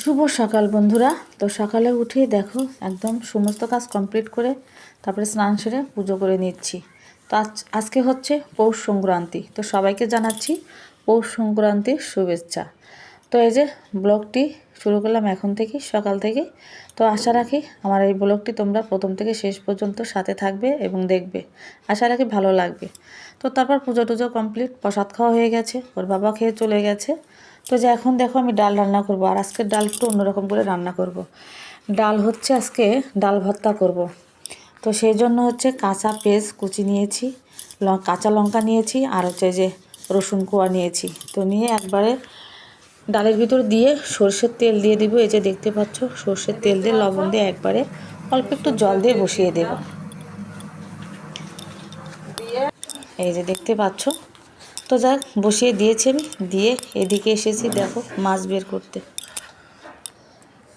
শুভ সকাল বন্ধুরা। তো সকালে উঠে দেখো, একদম সমস্ত কাজ কমপ্লিট করে তারপরে স্নান সেরে পুজো করে নিচ্ছি। তো আজ, আজকে হচ্ছে পৌষ সংক্রান্তি। তো সবাইকে জানাচ্ছি পৌষ সংক্রান্তির শুভেচ্ছা। তো এই যে ব্লগটি শুরু করলাম এখন থেকে, সকাল থেকে। তো আশা রাখি আমার এই ব্লগটি তোমরা প্রথম থেকে শেষ পর্যন্ত সাথে থাকবে এবং দেখবে। আশা রাখি ভালো লাগবে। তো তারপর পুজো টুজো কমপ্লিট প্রসাদ খাওয়া হয়ে গেছে, ওর বাবা খেয়ে চলে গেছে। তো যে এখন দেখো আমি ডাল রান্না করব, আর আজকে ডাল একটু অন্যরকম করে রান্না করব। ডাল হচ্ছে আজকে ডাল ভর্তা করব। তো সেই জন্য হচ্ছে কাঁচা পেঁয়াজ কুচি নিয়েছি কাঁচা লঙ্কা নিয়েছি, আর হচ্ছে যে রসুন কোয়া নিয়েছি তো নিয়ে একবারে ডালের ভিতর দিয়ে সর্ষের তেল দিয়ে দিব এই যে দেখতে পাচ্ছ, সর্ষের তেল দিয়ে লবণ দিয়ে একবারে অল্প একটু জল দিয়ে বসিয়ে দেব এই যে দেখতে পাচ্ছ তো যাক, বসিয়ে দিয়েছি আমি। দিয়ে এদিকে এসেছি, দেখো, মাছ বের করতে।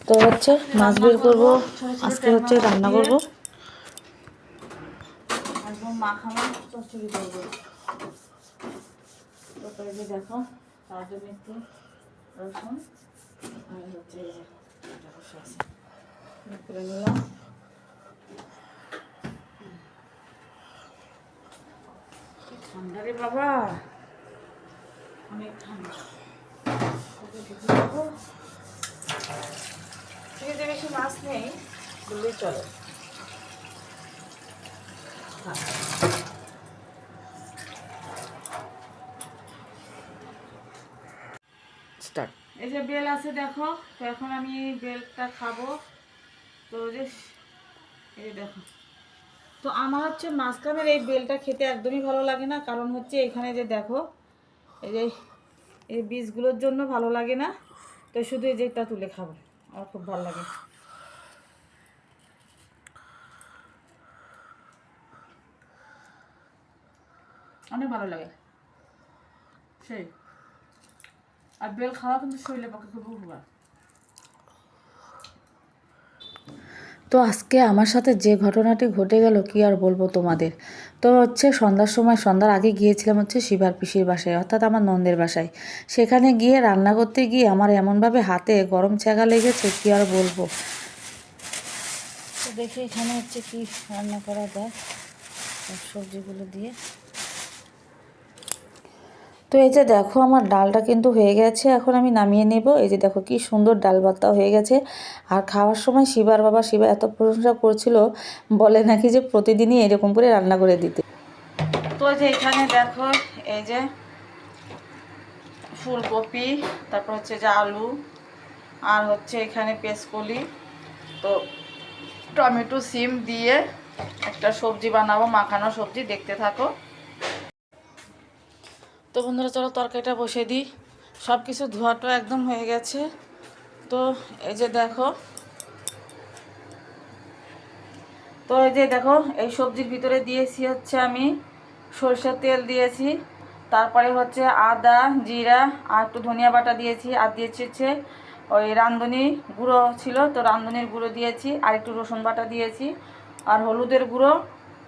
তো হচ্ছে, মাছ বের করব। আজকে হচ্ছে রান্না করব। ঠান্ডা রে বাবা। ফ্রিজে বেশি মাছ নেই বললেই চলে। স্টার্ট। এই যে বেল আছে দেখো তো এখন আমি এই বেলটা খাব। তো যে এই যে দেখো। তো আমার হচ্ছে মাঝখানের এই বেলটা খেতে একদমই ভালো লাগে না কারণ হচ্ছে এখানে যে দেখো এই যে এই বীজগুলোর জন্য ভালো লাগে না। তো শুধু এই যেটা তুলে খাব। আমার খুব ভালো লাগে। অনেক ভালো লাগে। সেই। আর বেল খাওয়া কিন্তু শরীরের পক্ষে খুব উপকার। তো আজকে আমার সাথে যে ঘটনাটি ঘটে গেল, কি আর বলব তোমাদের? তো হচ্ছে সন্ধ্যার সময়, সন্ধ্যার আগে গিয়েছিলাম হচ্ছে শিবার পিসির বাসায়, অর্থাৎ আমার নন্দের বাসায়। সেখানে গিয়ে রান্না করতে গিয়ে আমার এমনভাবে হাতে গরম ছ্যাগা লেগেছে, কি আর বলব? দেখি এখানে হচ্ছে কি রান্না করা যায়, সবজিগুলো দিয়ে। তো এই যে দেখো, আমার ডালটা কিন্তু হয়ে গেছে, এখন আমি নামিয়ে নেব। এই যে দেখো, কি সুন্দর ডাল ভাতটা হয়ে গেছে। আর খাওয়ার সময় শিবার বাবা শিবা এত প্রশংসা করছিল, বলে নাকি যে প্রতিদিনই এরকম করে রান্না করে দিতে। তো যে এখানে দেখো, এই যে ফুলকপি, তারপর হচ্ছে যে আলু, আর হচ্ছে এখানে পেঁচকলি তো টমেটো, সিম দিয়ে একটা সবজি বানাবো, মাখানো সবজি, দেখতে থাকো। তো বন্ধুরা, চলো তরকারিটা বসে দিই। সব কিছু ধোয়াটো একদম হয়ে গেছে। তো এই যে দেখো, তো এই যে দেখো, এই সবজির ভিতরে দিয়েছি হচ্ছে আমি সরষের তেল দিয়েছি। তারপরে হচ্ছে আদা, জিরা আর একটু ধনিয়া বাটা দিয়েছি। আর দিয়েছি হচ্ছে ওই রাঁধুনি গুঁড়ো ছিল, তো রাঁধুনির গুঁড়ো দিয়েছি। আর একটু রসুন বাটা দিয়েছি। আর হলুদের গুঁড়ো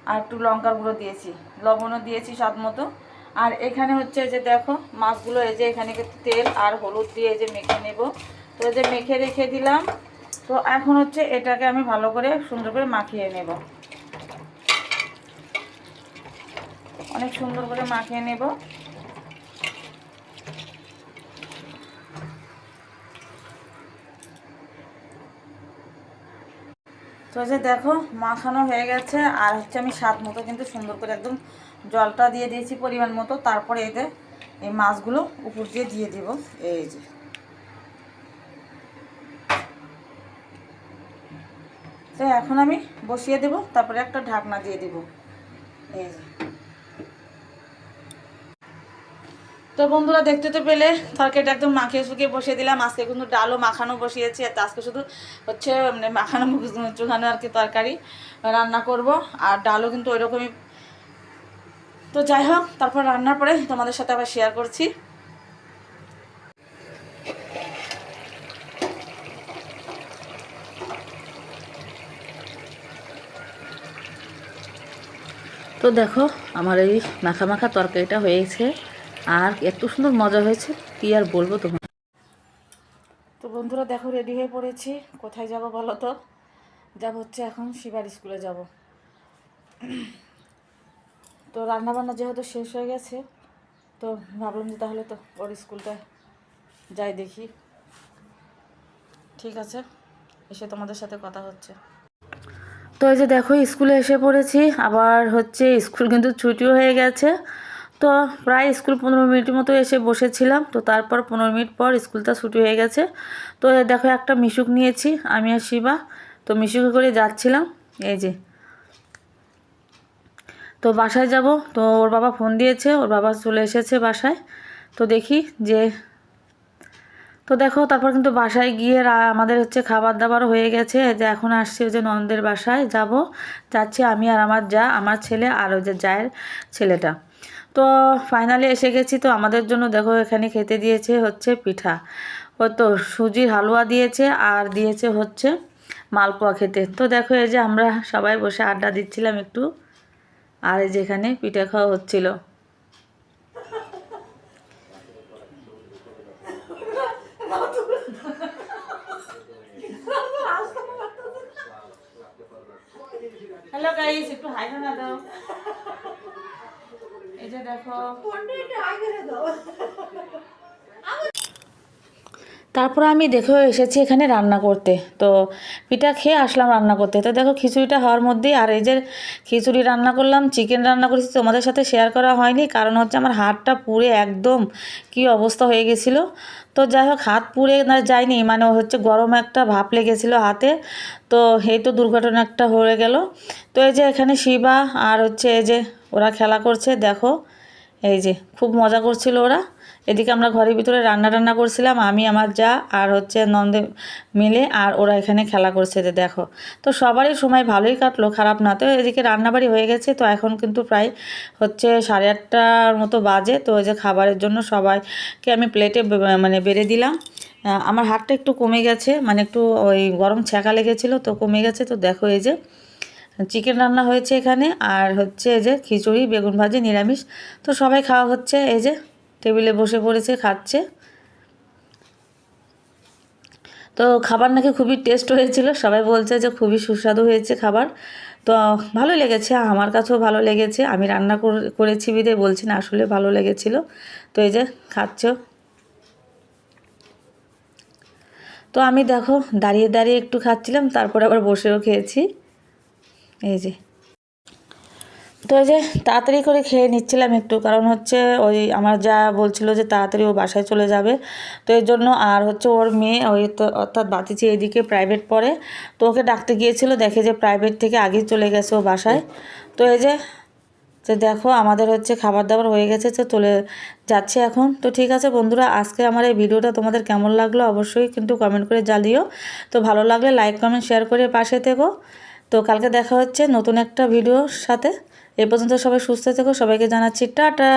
আর একটু লঙ্কার গুঁড়ো দিয়েছি। লবণও দিয়েছি স্বাদ মতো। আর এখানে হচ্ছে যে দেখো, মাছগুলো এই যে এখানে তেল আর হলুদ দিয়ে এই যে মেখে নেব। তো এই যে মেখে রেখে দিলাম। তো এখন হচ্ছে এটাকে আমি ভালো করে সুন্দর করে মাখিয়ে নেব। অনেক সুন্দর করে মাখিয়ে নেব। তো যে দেখো, মাখানো হয়ে গেছে। আর হচ্ছে আমি স্বাদ মতো কিন্তু সুন্দর করে একদম জলটা দিয়ে দিয়েছি পরিমাণ মতো। তারপরে এতে এই মাছগুলো উপর দিয়ে দিয়ে দেবো। এই যে। তো এখন আমি বসিয়ে দেব, তারপরে একটা ঢাকনা দিয়ে দেবো। এই যে। তো বন্ধুরা দেখতে তো পেলে, তরকারিটা একদম মাখিয়ে শুকিয়ে বসিয়ে দিলাম। আজকে কিন্তু ডালও মাখানো বসিয়েছি, আর আজকে শুধু হচ্ছে মানে মাখানো চুখানো আর কি তরকারি রান্না করব, আর ডালও কিন্তু ওইরকমই। তো যাই হোক, তারপর রান্নার পরে তোমাদের সাথে আবার শেয়ার করছি। তো দেখো, আমার এই মাখা মাখা তরকারিটা হয়েছে। আর এত সুন্দর মজা হয়েছে, কি আর বলব তোমার? তো বন্ধুরা দেখো রেডি হয়ে পড়েছি। কোথায় যাব বলো তো? যাব হচ্ছে এখন শিবার স্কুলে যাব। তো রান্নাবান্না যেহেতু শেষ হয়ে গেছে, তো ভাবলাম যে তাহলে তো ওর স্কুলটা যাই দেখি। ঠিক আছে, এসে তোমাদের সাথে কথা হচ্ছে। তো এই যে দেখো স্কুলে এসে পড়েছি, আবার হচ্ছে স্কুল কিন্তু ছুটিও হয়ে গেছে। তো প্রায় স্কুল পনেরো মিনিটের মতো এসে বসেছিলাম। তো তারপর পনেরো মিনিট পর স্কুলটা ছুটি হয়ে গেছে। তো দেখো একটা মিশুক নিয়েছি, আমি আর শিবা। তো মিশুকে করে যাচ্ছিলাম, এই যে। তো বাসায় যাব। তো ওর বাবা ফোন দিয়েছে, ওর বাবা চলে এসেছে বাসায়। তো দেখি যে তো দেখো, তারপর কিন্তু বাসায় গিয়ে আমাদের হচ্ছে খাবার দাবার হয়ে গেছে। যে এখন আসছি ওই যে নন্দের বাসায়, যাব। যাচ্ছি আমি আর আমার যা, আমার ছেলে আর ওই যে জায়ের ছেলেটা। তো ফাইনালি এসে গেছি তো আমাদের জন্য দেখো এখানে খেতে দিয়েছে হচ্ছে পিঠা। ও তো সুজির হালুয়া দিয়েছে আর দিয়েছে হচ্ছে মালপোয়া খেতে। তো দেখো এই যে আমরা সবাই বসে আড্ডা দিচ্ছিলাম একটু। আর এই যে এখানে পিঠা খাওয়া হচ্ছিল। হ্যালো একটু হাই না দাও। এই যে দেখো। তারপর আমি দেখেও এসেছি এখানে রান্না করতে। তো পিঠা খেয়ে আসলাম রান্না করতে। তো দেখো খিচুড়িটা হওয়ার মধ্যেই আর এই যে খিচুড়ি রান্না করলাম চিকেন রান্না করেছি তোমাদের সাথে শেয়ার করা হয়নি। কারণ হচ্ছে আমার হাতটা পুড়ে একদম কি অবস্থা হয়ে গেছিল। তো যাই হোক হাত পুড়ে না যায়নি মানে হচ্ছে গরম একটা ভাপ লেগেছিলো হাতে। তো এই তো দুর্ঘটনা একটা হয়ে গেল। তো এই যে এখানে শিবা আর হচ্ছে এই যে ওরা খেলা করছে, দেখো। এই যে, খুব মজা করছিল ওরা। এদিকে আমরা ঘরের ভিতরে রান্না টান্না করছিলাম, আমি, আমার যা, আর হচ্ছে নন্দে মিলে, আর ওরা এখানে খেলা করছে যে দেখো। তো সবারই সময় ভালোই কাটলো, খারাপ না। তো এদিকে রান্নাবাড়ি হয়ে গেছে, তো এখন কিন্তু প্রায় হচ্ছে সাড়ে আটটার মতো বাজে। তো ওই যে খাবারের জন্য সবাইকে আমি প্লেটে মানে বেড়ে দিলাম। আমার হাতটা একটু কমে গেছে মানে একটু ওই গরম ছ্যাঁকা লেগেছিলো, তো কমে গেছে। তো দেখো এই যে চিকেন রান্না হয়েছে এখানে, আর হচ্ছে এই যে খিচুড়ি, বেগুন ভাজি, নিরামিষ। তো সবাই খাওয়া হচ্ছে এই যে টেবিলে বসে পড়েছে, খাচ্ছে। তো খাবার নাকি খুবই টেস্ট হয়েছিল, সবাই বলছে যে খুবই সুস্বাদু হয়েছে খাবার। তো ভালো লেগেছে, আমার কাছেও ভালো লেগেছে। আমি রান্না করে- করেছি বিদে, বলছি না আসলে ভালো লেগেছিল। তো এই যে খাচ্ছ। তো আমি দেখো, দাঁড়িয়ে দাঁড়িয়ে একটু খাচ্ছিলাম, তারপরে আবার বসেও খেয়েছি। এই যে। তো এই যে তাড়াতাড়ি করে খেয়ে নিচ্ছিলাম একটু, কারণ হচ্ছে ওই আমার যা বলছিল যে তাড়াতাড়ি ও বাসায় চলে যাবে। তো এর জন্য আর হচ্ছে ওর মেয়ে ওই অর্থাৎ বাতিচি এদিকে প্রাইভেট পড়ে। তো ওকে ডাকতে গিয়েছিল, দেখে যে প্রাইভেট থেকে আগেই চলে গেছে ও বাসায়। তো এই যে, তো দেখো আমাদের হচ্ছে খাবার দাবার হয়ে গেছে, তো চলে যাচ্ছে এখন। তো ঠিক আছে বন্ধুরা, আজকে আমার এই ভিডিওটা তোমাদের কেমন লাগল অবশ্যই কিন্তু কমেন্ট করে জ্বালিও তো ভালো লাগলে লাইক কমেন্ট শেয়ার করে পাশে থেকো। তো কালকে দেখা হচ্ছে নতুন একটা ভিডিওর সাথে। এ পর্যন্ত সবাই সুস্থ থেকো, সবাইকে জানাচ্ছি টাটা।